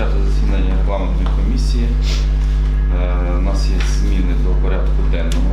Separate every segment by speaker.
Speaker 1: розпочати засідання регламентної комісії. Е, у нас є зміни до порядку денного.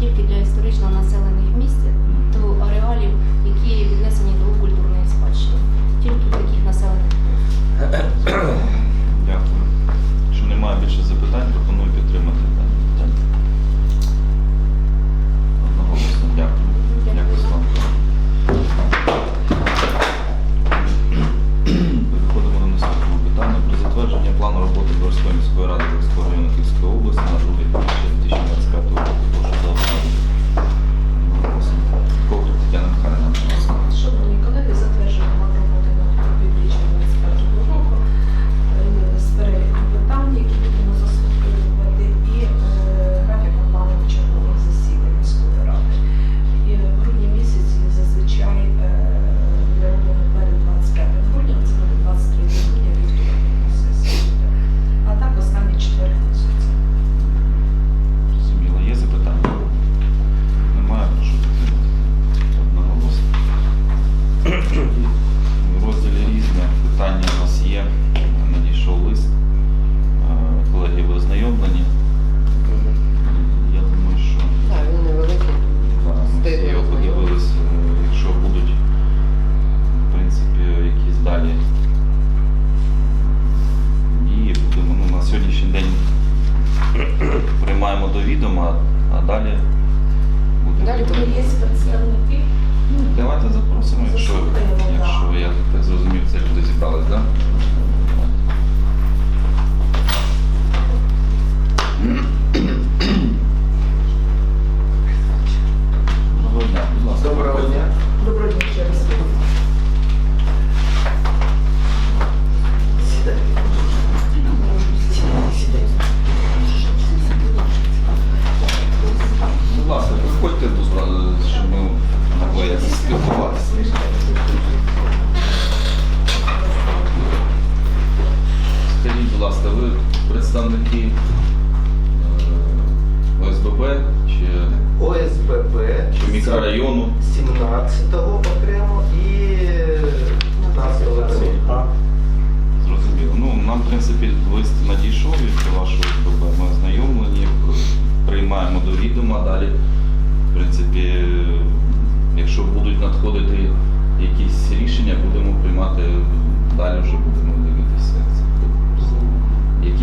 Speaker 2: тільки для історично населених.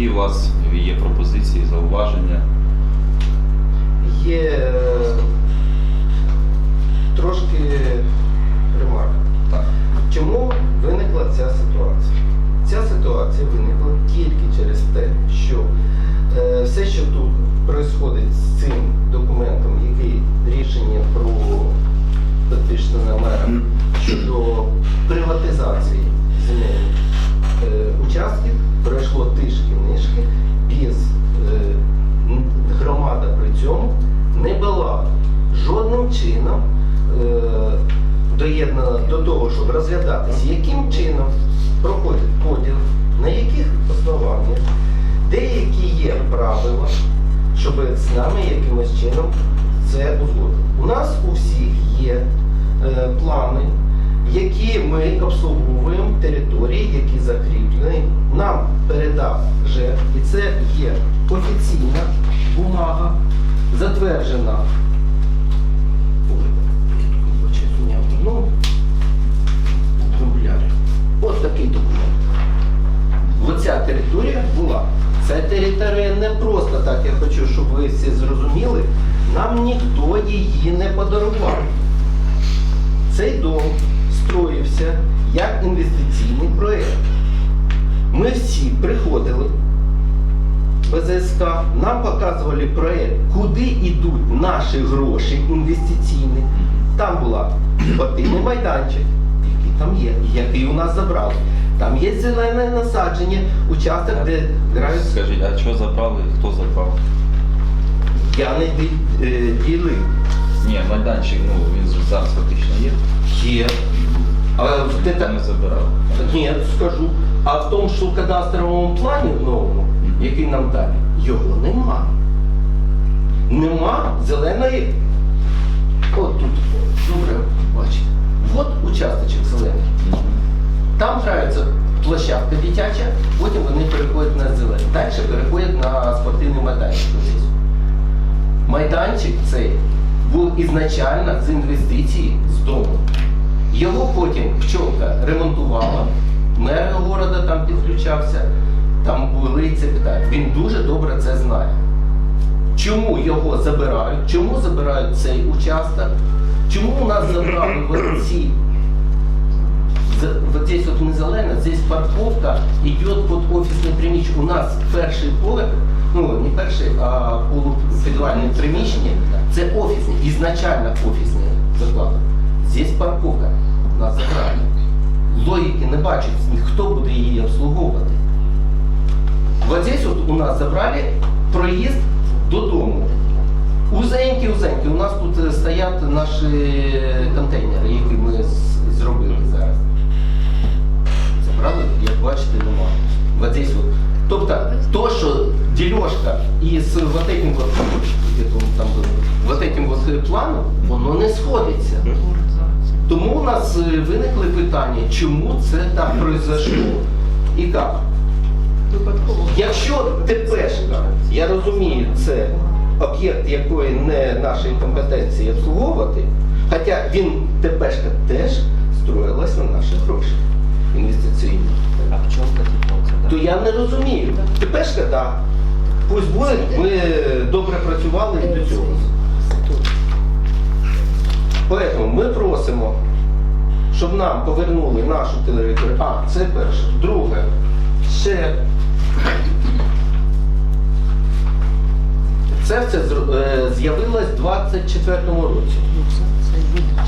Speaker 2: Які
Speaker 1: у вас є пропозиції, зауваження?
Speaker 3: Є е, трошки ремарк.
Speaker 1: Так.
Speaker 3: Чому виникла ця ситуація? Ця ситуація виникла тільки через те, що е, все, що тут відбувається з цим документом, який рішення про підписане мером щодо приватизації земель участків, пройшло тишки-нишки, без е, громада при цьому не була жодним чином е, доєднана до того, щоб розглядатися, яким чином проходить поділ, на яких основаннях, деякі є правила, щоб з нами якимось чином це узгодити. У нас у всіх є е, плани, які ми обслуговуємо території, які закріплені. Нам передав ЖЕК, і це є офіційна бумага, затверджена. Екземпляри. От такий документ. Оця територія була. Ця територія не просто так, я хочу, щоб ви всі зрозуміли. Нам ніхто її не подарував. Цей дом строївся як інвестиційний проєкт. Ми всі приходили БЗСК, нам показували проєкт, куди йдуть наші гроші інвестиційні. Там була спортивний майданчик, який там є, який у нас забрали. Там є зелене насадження, участок, де грають.
Speaker 1: Скажіть, а що забрали? і Хто забрав?
Speaker 3: Я не е, ділив.
Speaker 1: Ні, майданчик, ну він зараз фактично є.
Speaker 3: Є. А
Speaker 1: Ніхто
Speaker 3: дета-
Speaker 1: не забирав.
Speaker 3: Ні, скажу. А в тому, що в кадастровому плані новому, який нам дали, його нема. Нема зеленої. От тут, добре, бачите. От участочок зелений. Там грається площадка дитяча, потім вони переходять на зелений. Далі переходять на спортивний майданчик. Майданчик цей був ізначально з інвестиції з дому. Його потім пчолка ремонтувала, мер города там підключався, там були ці питання. Він дуже добре це знає. Чому його забирають? Чому забирають цей участок? Чому у нас забрали ці вот здесь вот не зелено, здесь парковка идет под офисное приміщення. У нас перший поверх, ну не перший, а полупідвальне приміщення, це офісне, ізначально офісне закладок. Здесь парковка нас забрали. Логіки не бачить, хто буде її обслуговувати. Вот здесь у нас забрали проїзд додому. Узенькі, узенькі. У нас тут е, стоять наші контейнери, які ми зробили зараз. Забрали, як бачите, нема. Вот здесь. Тобто, то, що ділежка із вот этим вот, там вот этим вот планом, воно не сходиться. Тому у нас е, виникли питання, чому це так произошло і як. Якщо ТПшка, я розумію, це об'єкт якої не нашої компетенції обслуговувати, хоча він ТПшка теж строїлась на наші гроші інвестиційні,
Speaker 4: А в чем это
Speaker 3: то я не розумію. ТПшка, так. Пусть буде, ми добре працювали і до цього. Поэтому ми просимо, щоб нам повернули нашу територію. А, це перше. Друге, ще це все е, з'явилось в 24-му році.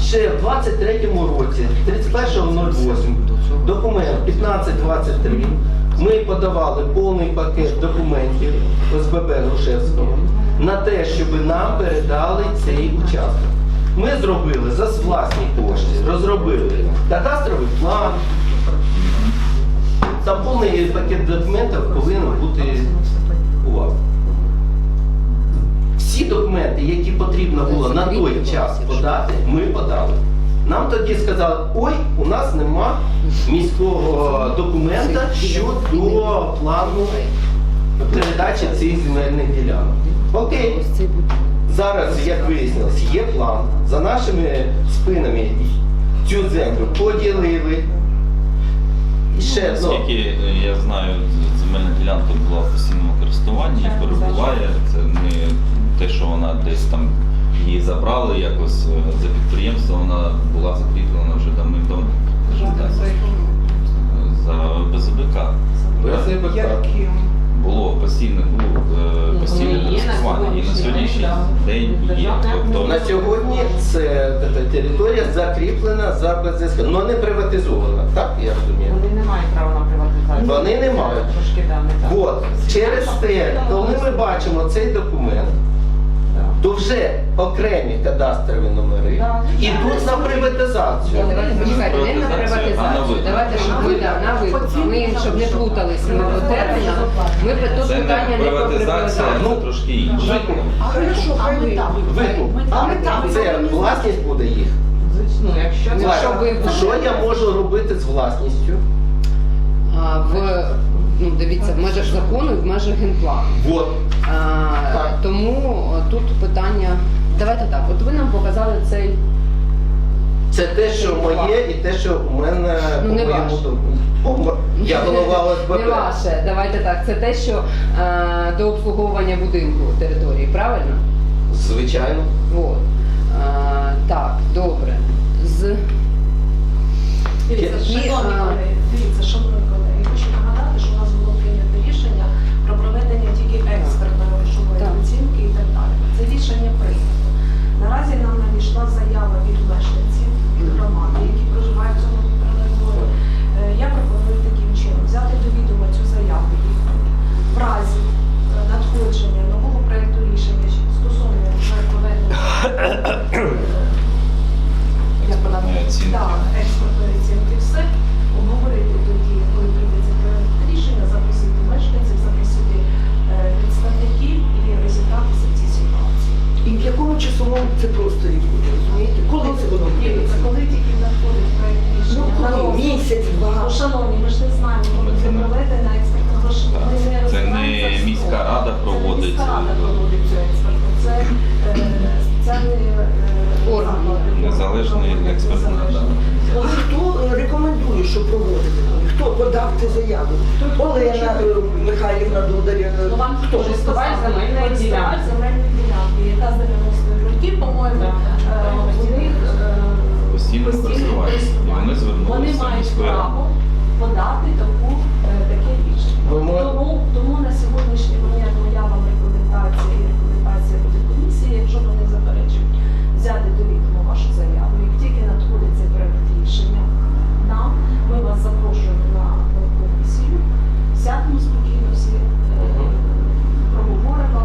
Speaker 3: Ще в 23-му році, 31.08, документ 1523, ми подавали повний пакет документів ОСББ Грушевського на те, щоб нам передали цей участок. Ми зробили за власні кошти, розробили кадастровий план. Там повний пакет документів повинен бути у вас. Всі документи, які потрібно було на той час подати, ми подали. Нам тоді сказали, ой, у нас нема міського документа щодо плану передачі цих земельних ділянок. Окей, зараз, як вияснилось, є план. За нашими спинами цю землю поділили. І ще, ну,
Speaker 1: Наскільки я знаю, земельна ділянка була в постійному користуванні і перебуває. Це не те, що вона десь там її забрали якось е, за підприємство, вона була закріплена вже давним-давно. За БЗБК.
Speaker 3: БЗБК.
Speaker 1: Було постійне було е, постійне користування і на
Speaker 4: сьогоднішній день,
Speaker 1: є. Тобто
Speaker 3: На сьогодні це територія закріплена за БЗСК, але не приватизована, так я розумію?
Speaker 4: Вони не мають права на приватизацію.
Speaker 3: Вони не мають.
Speaker 4: Трошки да, не так.
Speaker 3: От через те, коли ми бачимо цей документ. То вже окремі кадастрові номери
Speaker 4: Да,
Speaker 3: ідуть на приватизацію.
Speaker 5: Давайте почекайте, не на приватизацію. Давайте, щоб ми да, на вид. Ми, щоб не плуталися ми по термінах. Ми тут питання
Speaker 1: не
Speaker 5: про
Speaker 1: приватизація,
Speaker 5: приватизацію.
Speaker 1: це трошки інше.
Speaker 6: А хорошо, хай.
Speaker 3: Викуп.
Speaker 6: Ми там.
Speaker 3: Це власність буде їх.
Speaker 4: Ну, якщо
Speaker 5: Ну,
Speaker 4: це
Speaker 5: що ви-
Speaker 3: Що я можу робити з власністю?
Speaker 5: А, в ну дивіться, в межах закону і в межах генплану.
Speaker 3: От. Так.
Speaker 5: тому тут питання. Давайте так. От ви нам показали цей
Speaker 3: Це те, що моє, і те, що у мене
Speaker 5: Ну,
Speaker 3: по
Speaker 5: не
Speaker 3: моєму
Speaker 5: ваше.
Speaker 3: дому. Я голова
Speaker 5: не ваше. Давайте так. Це те, що е, до обслуговування будинку території, правильно?
Speaker 3: Звичайно.
Speaker 5: От. Е, так, добре. З
Speaker 2: Дивіться,
Speaker 5: І,
Speaker 2: шановні
Speaker 5: а,
Speaker 2: колеги, дивіться, шановні колеги, я хочу нагадати, що у нас було прийнято рішення про проведення тільки експертної грошової
Speaker 5: Так.
Speaker 2: оцінки і так далі. Це рішення прийнято. Наразі нам надійшла заява від мешканців, від громади, які проживають в цьому мікрорайоні. Е, Я пропоную таким чином взяти до відома цю заяву їхню. В разі е, надходження нового проекту рішення стосовно вже проведення як вона
Speaker 1: Експертної оцінки.
Speaker 2: Так, експертної оцінки все. Обговорити тоді, коли прийде це проект рішення, запросити мешканців, запросити е, представників і розібратися в цій ситуації.
Speaker 6: І в якому часовому це просторі буде, розумієте? Коли це воно
Speaker 2: Дивіться,
Speaker 6: відбудеться?
Speaker 2: коли тільки надходить проект
Speaker 6: Ну,
Speaker 2: рішення на
Speaker 6: коли?
Speaker 2: розгляд.
Speaker 6: Місяць, два.
Speaker 2: Ну, шановні, ми ж не знаємо, коли
Speaker 1: Це
Speaker 2: це
Speaker 1: не-
Speaker 2: проведена експертна грошова.
Speaker 1: Так.
Speaker 2: Ми не
Speaker 1: Це не
Speaker 2: розбираємося в
Speaker 1: міська рада проводить.
Speaker 2: міська рада проводить цю експертну. Це е, спеціальний е,
Speaker 5: Орган.
Speaker 1: Незалежний
Speaker 2: проводить
Speaker 1: експертна рада.
Speaker 6: Хто е, рекомендує, що проводити? Хто подав цю заяву? Олена е, Михайлівна Дударєва.
Speaker 2: Ну,
Speaker 6: Хто?
Speaker 2: хто
Speaker 4: Користувач
Speaker 2: сказав?
Speaker 4: земельної ділянки.
Speaker 2: земельної ділянки, яка з 90-х років, по-моєму, е, у них е,
Speaker 1: Постійне користування. І вони звернулися
Speaker 2: Вони мають право подати таку, е, таке рішення.
Speaker 3: Ви мо-
Speaker 2: Тому, тому на сьогоднішній момент моя вам рекомендація і рекомендація буде комісії, якщо вони заперечують, взяти до відома вашу заяву. Як тільки надходить цей проект рішення нам, ми вас запрошуємо на комісію, сядемо спокійно всі, е, проговоримо.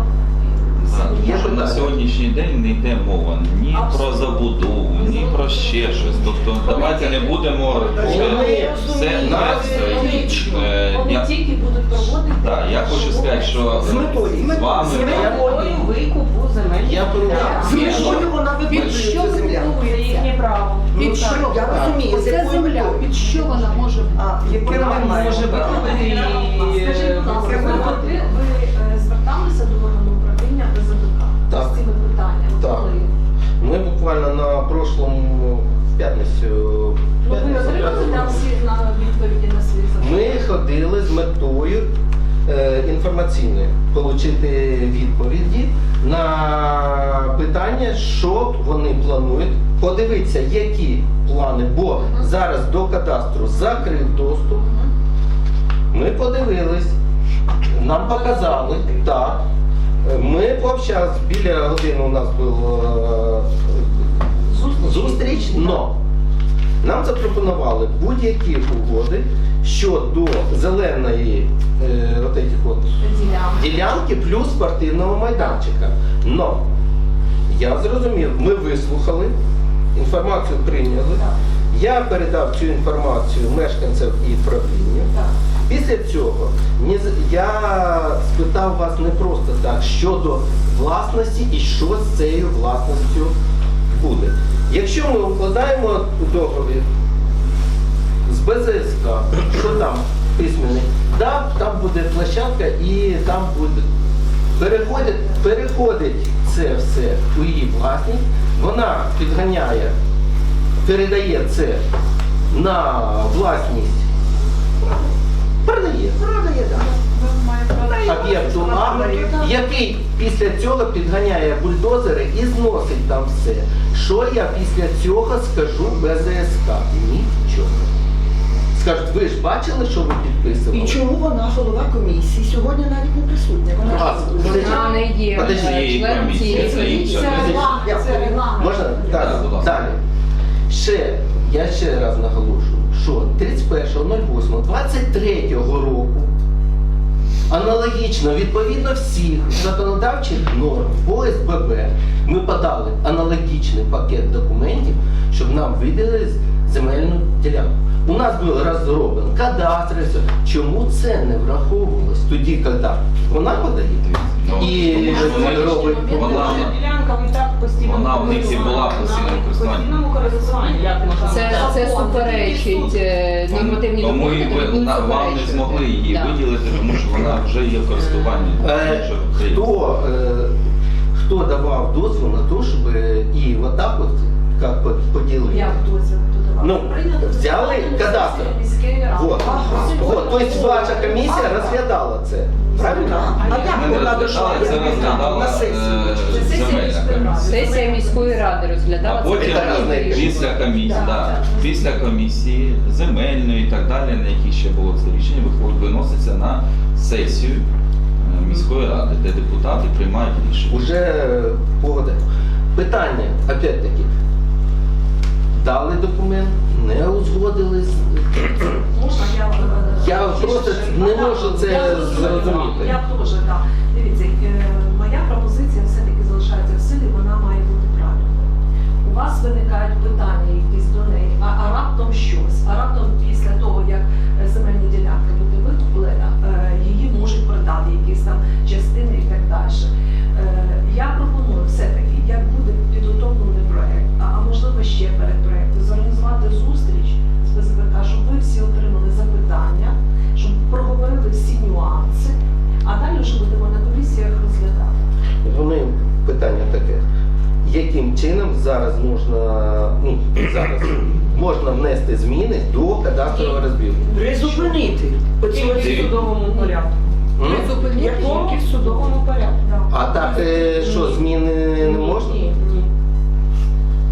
Speaker 1: тому що на сьогоднішній день не йде мова ні про забудову, ні про ще щось. Тобто давайте не будемо вже хочу сказати, що
Speaker 6: З метою.
Speaker 1: з вами
Speaker 6: З метою.
Speaker 4: викупу земельних
Speaker 3: Я.
Speaker 6: З метою вона
Speaker 5: Під що
Speaker 6: цю землю.
Speaker 4: Це їхнє право.
Speaker 6: Ну,
Speaker 7: Під що?
Speaker 6: Я розумію, з
Speaker 7: Оця
Speaker 6: якою
Speaker 7: земля,
Speaker 6: метою.
Speaker 7: під що вона може бути?
Speaker 6: А, яке
Speaker 4: Вона може викупити і
Speaker 2: Скажіть, будь ласка, ви, е, зверталися до органу управління БЗБК
Speaker 3: Так.
Speaker 2: з цими питаннями?
Speaker 3: Так.
Speaker 2: Коли?
Speaker 3: Ми буквально на прошлому в п'ятницю.
Speaker 2: Ну, ви
Speaker 3: п'ятницю,
Speaker 2: отримали
Speaker 3: п'ятницю.
Speaker 2: там всі на відповіді на свої запитання?
Speaker 3: Ми ходили з метою е, інформаційною, отримати відповіді на питання, що вони планують, подивитися, які плани, бо зараз до кадастру закрив доступ. Ми подивились, нам показали, так. Ми пообщались, біля години у нас була запропонували будь-які угоди щодо зеленої е, от этих от ділянки плюс спортивного майданчика. Но я зрозумів, ми вислухали, інформацію прийняли. Я передав цю інформацію мешканцям і правлінню. Після цього я спитав вас не просто так щодо власності і що з цією власністю буде. Якщо ми укладаємо договір з БЗСК, що там письменний, да, там буде площадка і там буде. Переходить, переходить це все у її власність, вона підганяє, передає це на власність, передає
Speaker 6: Продає, так.
Speaker 3: об'єкту А, який після цього підганяє бульдозери і зносить там все. Що я після цього скажу БЗСК? Нічого. Скажуть, ви ж бачили, що ви підписували?
Speaker 6: І чому вона голова комісії сьогодні навіть не присутня? Вона
Speaker 3: А,
Speaker 5: Вона не є
Speaker 3: Подожди,
Speaker 5: е, членом
Speaker 8: комісія,
Speaker 5: цієї
Speaker 8: це інша
Speaker 5: комісії.
Speaker 6: Я поняла.
Speaker 3: Можна? Далі.
Speaker 8: Будь ласка.
Speaker 3: Далі. Ще, я ще раз наголошую, що 31.08.23 року аналогічно, відповідно всіх законодавчих норм по ОСББ, ми подали аналогічний пакет документів, щоб нам виділили земельну ділянку. У нас був розроблений кадастр. Чому це не враховувалось тоді, коли вона подає?
Speaker 8: Ну,
Speaker 3: І
Speaker 8: Вона,
Speaker 2: Ділянка і так постійно.
Speaker 8: Вона в них і була.
Speaker 2: Як можна
Speaker 5: Це, це суперечить е, нормативній
Speaker 8: тому ви вам не змогли її виділити, тому що вона вже є в користуванні.
Speaker 3: Е. Хто, е, хто давав дозвіл на те, щоб і отак от поділити?
Speaker 2: Як дозвіл?
Speaker 3: Ну, взяли кадастр. Вот. Вот. Тобто ваша комісія розглядала це. Правильно?
Speaker 6: А як вона
Speaker 8: розглядала
Speaker 6: на сесії?
Speaker 8: е,
Speaker 2: сесія міської ради.
Speaker 5: Розглядала
Speaker 8: А
Speaker 5: це
Speaker 8: потім
Speaker 5: питання.
Speaker 3: рішення.
Speaker 8: після комісії, да, після комісії земельної і так далі, на якій ще було це рішення, виходить, виноситься на сесію е, міської ради, де депутати приймають рішення.
Speaker 3: Уже е, погода. Питання, опять-таки, дали документ, не узгодили.
Speaker 2: Можна я е,
Speaker 3: Я просто не можу це
Speaker 2: Я
Speaker 3: зрозуміти.
Speaker 2: Я теж, так. Дивіться, е, моя пропозиція все-таки залишається в силі, вона має бути правильною. У вас виникають питання якісь до неї, а, а раптом щось, а раптом після того, як е, земельна ділянка буде викуплена, її можуть продати, якісь там частини і так далі. Я пропоную все-таки, як буде підготовлений проект, а можливо ще перед проектом, зорганізувати зустріч з БЗВК, щоб ви всі отримали щоб проговорили всі нюанси, а далі вже будемо на комісіях розглядати.
Speaker 3: Вони питання таке. Яким чином зараз можна, ну, зараз можна внести зміни до кадастрового розбіру?
Speaker 6: Призупинити.
Speaker 2: Тільки в судовому порядку.
Speaker 5: Призупинити
Speaker 2: Тільки в судовому порядку.
Speaker 3: А так е, що, зміни не можна?
Speaker 2: Ні,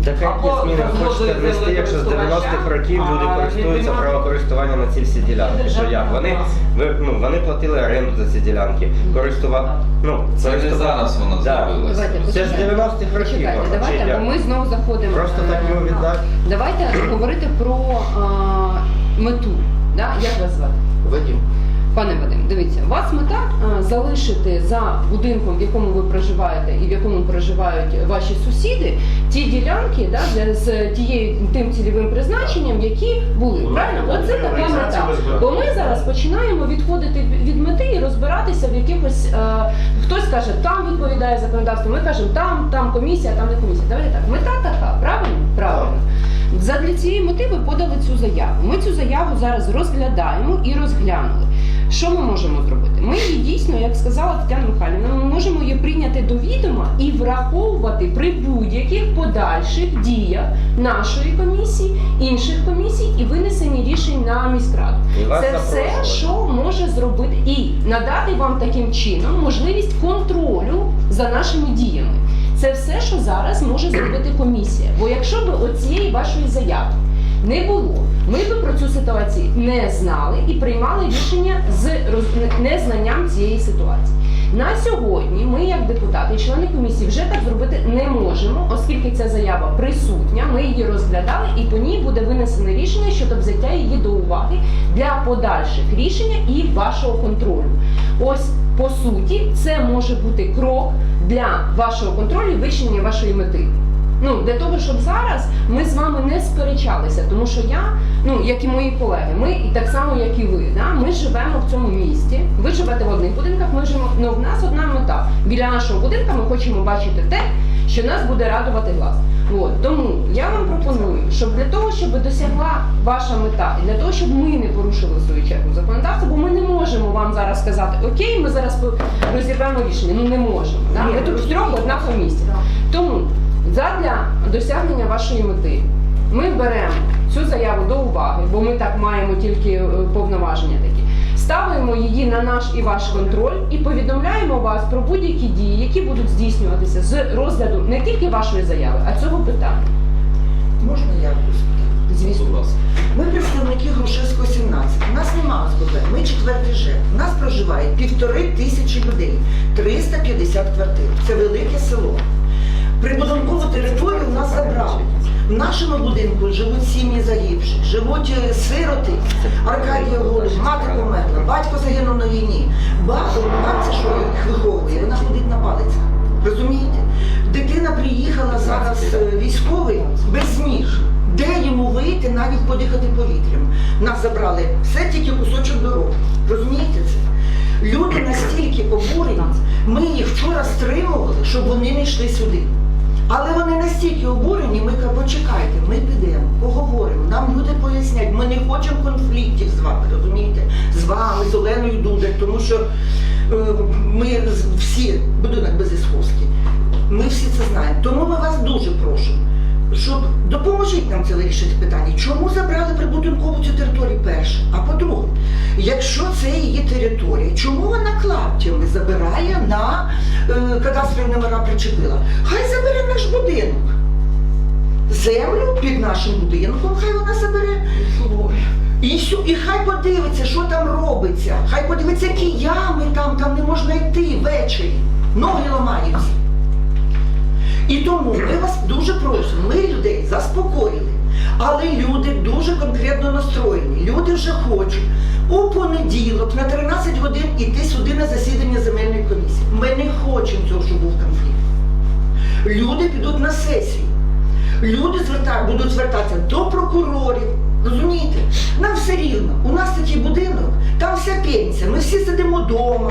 Speaker 2: ні.
Speaker 7: Так
Speaker 2: Або
Speaker 7: які зміни хочете внести, якщо з 90-х років люди користуються правокористуванням на ці всі ділянки? Що як? Вони, ви, ну, вони платили оренду за ці ділянки. Користува... Ну,
Speaker 8: Це не
Speaker 7: користува-
Speaker 8: зараз воно
Speaker 7: Да.
Speaker 5: Давайте,
Speaker 7: Це ж
Speaker 5: почекайте.
Speaker 7: 90-х років.
Speaker 5: Почекайте,
Speaker 7: воно, чи
Speaker 5: давайте,
Speaker 7: як?
Speaker 5: бо ми знову заходимо.
Speaker 7: Просто так
Speaker 5: е,
Speaker 7: його віддати.
Speaker 5: Давайте говорити про е, мету. Да? Як вас звати?
Speaker 3: Вадим.
Speaker 5: Пане Вадим, дивіться, у вас мета е, залишити за будинком, в якому ви проживаєте і в якому проживають ваші сусіди, ті ділянки да, для- з тією тим цільовим призначенням, які були. Правильно? Оце така мета. Бо ми зараз починаємо відходити від мети і розбиратися в якихось. Е, хтось каже, там відповідає законодавство, ми кажемо, там, там комісія, там не комісія. Давайте так. Мета така, правильно? Правильно. Задля цієї мети ви подали цю заяву. Ми цю заяву зараз розглядаємо і розглянули. Що ми можемо зробити? Ми її дійсно, як сказала Тетяна Михайлівна, ми можемо її прийняти до відома і враховувати при будь-яких подальших діях нашої комісії, інших комісій і винесенні рішень на міськраду. Це все, що може зробити, і надати вам таким чином можливість контролю за нашими діями. Це все, що зараз може зробити комісія. Бо якщо б оцієї вашої заяви не було, ми б про цю ситуацію не знали і приймали рішення з незнанням цієї ситуації. На сьогодні ми, як депутати, члени комісії, вже так зробити не можемо, оскільки ця заява присутня. Ми її розглядали, і по ній буде винесене рішення щодо взяття її до уваги для подальших рішення і вашого контролю. Ось по суті, це може бути крок для вашого контролю і вичинення вашої мети. Ну для того, щоб зараз ми з вами не сперечалися, тому що я, ну як і мої колеги, ми і так само, як і ви, да, ми живемо в цьому місті. Ви живете в одних будинках, ми живемо. Ну в нас одна мета. Біля нашого будинка ми хочемо бачити те, що нас буде радувати глаз. От тому я вам пропоную, щоб для того, щоб досягла ваша мета, і для того, щоб ми не порушили в свою чергу законодавство, бо ми не можемо вам зараз сказати, окей, ми зараз розірвемо рішення. Ну не можемо. Да? Ми тут втрьох одна комісія. Тому задля досягнення вашої мети ми беремо цю заяву до уваги, бо ми так маємо тільки е, повноваження такі. Ставимо її на наш і ваш контроль і повідомляємо вас про будь-які дії, які будуть здійснюватися з розгляду не тільки вашої заяви, а цього питання.
Speaker 6: Можна я розповідаю?
Speaker 5: Звісно.
Speaker 6: Ми представники Грушевського 17. У нас нема ОСББ, ми четвертий ЖЕК. У нас проживає півтори тисячі людей, 350 квартир. Це велике село. Прибудинкову територію у нас забрали. В нашому будинку живуть сім'ї загибших, живуть е, сироти. Аркадія Голуб, мати померла, батько загинув на війні. Бабу, бабця, що їх виховує, вона ходить на палицях. Розумієте? Дитина приїхала зараз е, військовий без ніг. Де йому вийти, навіть подихати повітрям? Нас забрали все тільки кусочок дороги. Розумієте це? Люди настільки обурені, ми їх вчора стримували, щоб вони не йшли сюди. Але вони настільки обурені, ми кажемо, почекайте, ми підемо, поговоримо. Нам люди пояснять, ми не хочемо конфліктів з вами, розумієте? З вами, з Оленою Дудар, тому що е, ми всі, будинок без ісхозки, ми всі це знаємо. Тому ми вас дуже просимо, щоб допоможіть нам це вирішити питання. Чому забрали прибудинкову цю територію перше? А по-друге, якщо це її територія, чому вона клаптями забирає на е, кадастрові номера причепила? Хай забере наш будинок. Землю під нашим будинком, хай вона забере. І, що, і хай подивиться, що там робиться. Хай подивиться, які ями там, там не можна йти ввечері. Ноги ламаються. І тому ми вас дуже просимо, ми людей заспокоїли. Але люди дуже конкретно настроєні. Люди вже хочуть у понеділок на 13 годин іти сюди на засідання земельної комісії. Ми не хочемо цього, щоб був конфлікт. Люди підуть на сесію. Люди зверта- будуть звертатися до прокурорів. Розумієте? Нам все рівно. У нас такий будинок, там вся пенсія. Ми всі сидимо вдома.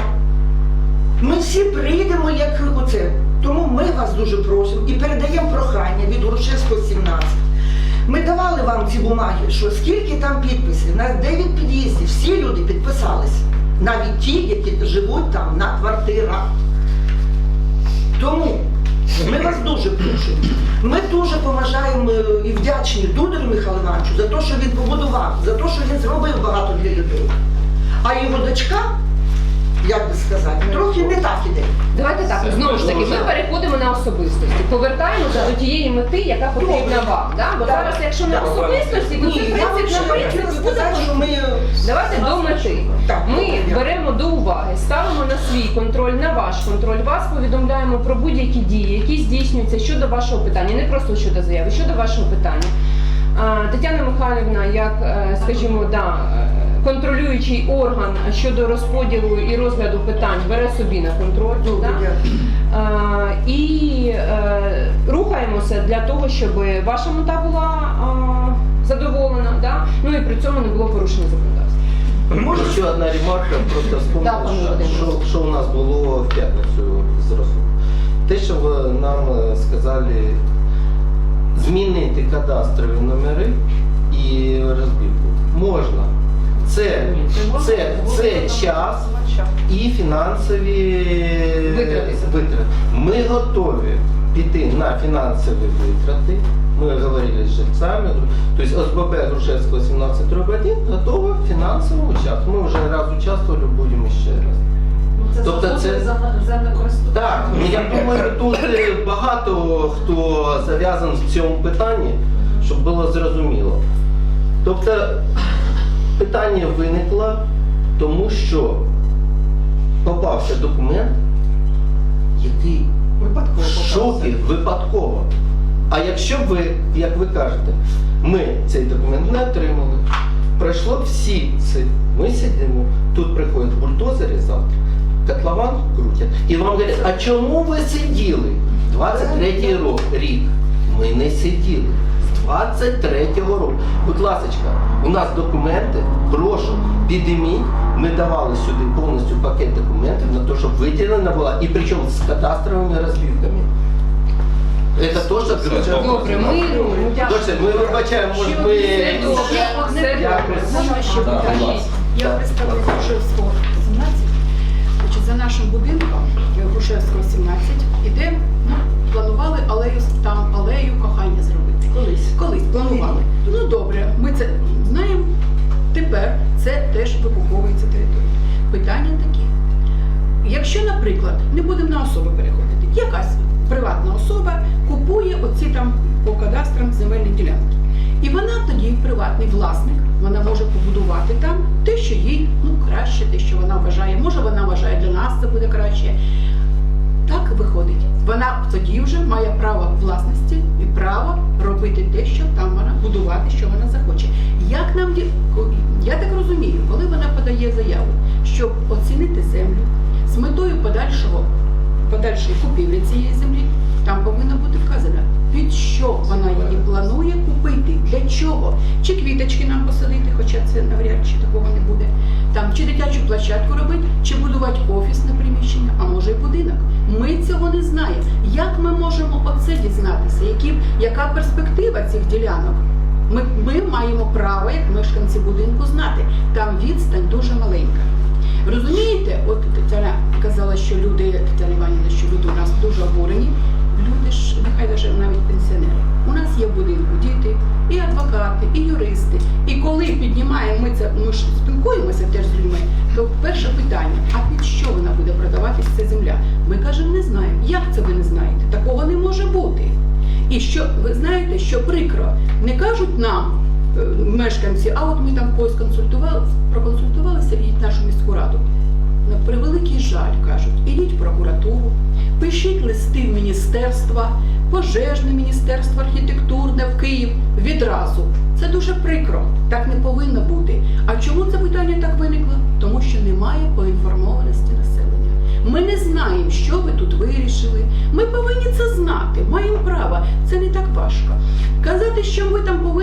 Speaker 6: Ми всі прийдемо, як оце. Тому ми вас дуже просимо і передаємо прохання від Грушевського 17. Ми давали вам ці бумаги, що скільки там підписів, на 9 під'їздів, всі люди підписалися. Навіть ті, які живуть там на квартирах. Тому ми вас дуже просимо. Ми дуже поважаємо е, і вдячні Дударю Михайлу Івановичу за те, що він побудував, за те, що він зробив багато для людей. А його дочка, як би сказати, трохи не так іде.
Speaker 5: Давайте так, знову ж таки, ми переходимо на особистості, повертаємося до тієї мети, яка потрібна
Speaker 6: Добре.
Speaker 5: вам. Да? Бо
Speaker 6: Так.
Speaker 5: зараз, якщо на
Speaker 6: Так.
Speaker 5: особистості, то це принцип на принцип буде Давайте до мети.
Speaker 6: Так,
Speaker 5: Ми беремо до уваги, ставимо на свій контроль, на ваш контроль. Вас повідомляємо про будь-які дії, які здійснюються щодо вашого питання, не просто щодо заяви, щодо вашого питання. Тетяна Михайлівна, як, е, скажімо, да, контролюючий орган щодо розподілу і розгляду питань, бере собі на контроль.
Speaker 6: Добре,
Speaker 5: да? Е, і е, рухаємося для того, щоб ваша мета була е, задоволена, да? ну і при цьому не було порушення законодавства.
Speaker 3: Може ще одна ремарка, просто
Speaker 5: Да,
Speaker 3: вспомнити, що, що, що у нас було в п'ятницю з. Те, що ви нам е, сказали змінити кадастрові номери і розбірку. Можна. Це, це, це час і фінансові
Speaker 5: Витрати.
Speaker 3: Ми готові піти на фінансові витрати. Ми говорили з жильцями. Тобто ОСББ Грушевського 17 1 готова фінансовому участку. Ми вже раз участвовали, будемо ще раз.
Speaker 4: Ну Це
Speaker 3: Тобто це- Так, ну, я думаю, тут е, багато хто зав'язаний в цьому питанні, щоб було зрозуміло. Тобто питання виникло, тому що попався документ, який
Speaker 6: Випадково
Speaker 3: в випадково. А якщо б ви, як ви кажете, ми цей документ не отримали, пройшло всі ці, ми сидимо, тут приходять бульдозери завтра, котлован крутять, і вам говорять, а чому ви сиділи? 23-й рок, рік. Ми не сиділи. З 23-го року. Будь ласка, у нас документи, прошу, підійміть. Ми давали сюди повністю пакет документів на те, щоб виділена була, і причому з кадастровими розбірками. Це те, що
Speaker 5: Добре, ми
Speaker 3: Точно, ми вибачаємо, може ми.
Speaker 9: Можна ще питання? Я представляю Грушевського 17. Значить, за нашим будинком е, Грушевського 17 іде, ну, планували алею, там алею кохання зробити.
Speaker 6: Колись.
Speaker 9: Колись планували. Ну добре, ми це знаємо. Тепер це теж викуповується територія. Питання такі. Якщо, наприклад, не будемо на особи переходити, якась приватна особа купує оці там по кадастрам земельні ділянки. І вона тоді, приватний власник, вона може побудувати там те, що їй ну, краще, те, що вона вважає. Може, вона вважає для нас це буде краще. Так виходить. Вона тоді вже має право власності і право робити те, що там вона будувати, що вона захоче. Як нам я так розумію, коли вона подає заяву, щоб оцінити землю з метою подальшого подальшої купівлі цієї землі, там повинно бути вказано, під що вона її планує купити, для чого. Чи квіточки нам посадити, хоча це навряд чи такого не буде. Там чи дитячу площадку робити, чи будувати офісне приміщення, а може й будинок. Ми цього не знаємо. Як ми можемо оце дізнатися? Які, яка перспектива цих ділянок? Ми, ми маємо право, як мешканці будинку, знати. Там відстань дуже маленька. Розумієте, от Тетяна казала, що люди, Тетяна Іванівна, що люди у нас дуже обурені. Люди ж, нехай навіть навіть пенсіонери. У нас є в будинку діти, і адвокати, і юристи. І коли піднімаємо ми це, ми ж спілкуємося теж з людьми, то перше питання: а під що вона буде продаватись ця земля? Ми кажемо, не знаємо. Як це ви не знаєте? Такого не може бути. І що ви знаєте, що прикро, не кажуть нам, е, мешканці, а от ми там когось консультували, проконсультувалися, в нашу міську раду. На превеликий жаль кажуть, ідіть в прокуратуру, пишіть листи в міністерства, пожежне міністерство, архітектурне в Київ відразу. Це дуже прикро, так не повинно бути. А чому це питання так виникло? Тому що немає поінформованості населення. Ми не знаємо, що ви тут вирішили. Ми повинні це знати, маємо право. Це не так важко. Казати, що ви там повинні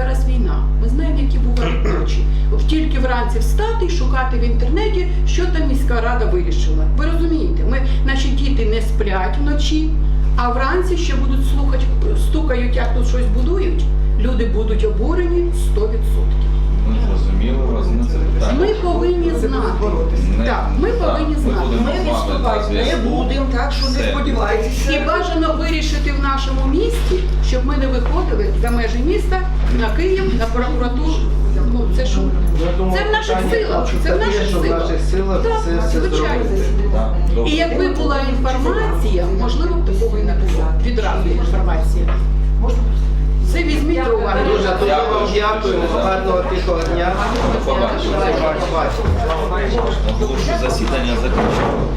Speaker 9: зараз війна. Ми знаємо, які бувають ночі. Тільки вранці встати і шукати в інтернеті, що там міська рада вирішила. Ви розумієте, ми, наші діти не сплять вночі, а вранці ще будуть слухати, стукають, як тут щось будують. Люди будуть обурені 100%.
Speaker 1: Ми зрозуміли вас на це питання.
Speaker 9: Ми повинні знати.
Speaker 1: Не-
Speaker 9: Так, ми
Speaker 1: так,
Speaker 9: повинні знати.
Speaker 6: Ми відступати не будемо, так що не сподівайтеся.
Speaker 9: І бажано вирішити в нашому місті, щоб ми не виходили за межі міста на Київ, на прокуратуру. Ну це що?
Speaker 3: Думаю,
Speaker 9: Це в наших силах, це в наших
Speaker 3: в
Speaker 9: силах.
Speaker 3: наших силах
Speaker 9: Так, звичайно. І якби була інформація, можливо, б такого і було. Відразу інформація. Це візьміть до уваги.
Speaker 3: Дуже дуже вам дякуємо. Гарного тихого дня.
Speaker 1: Оголошую засідання закінчено.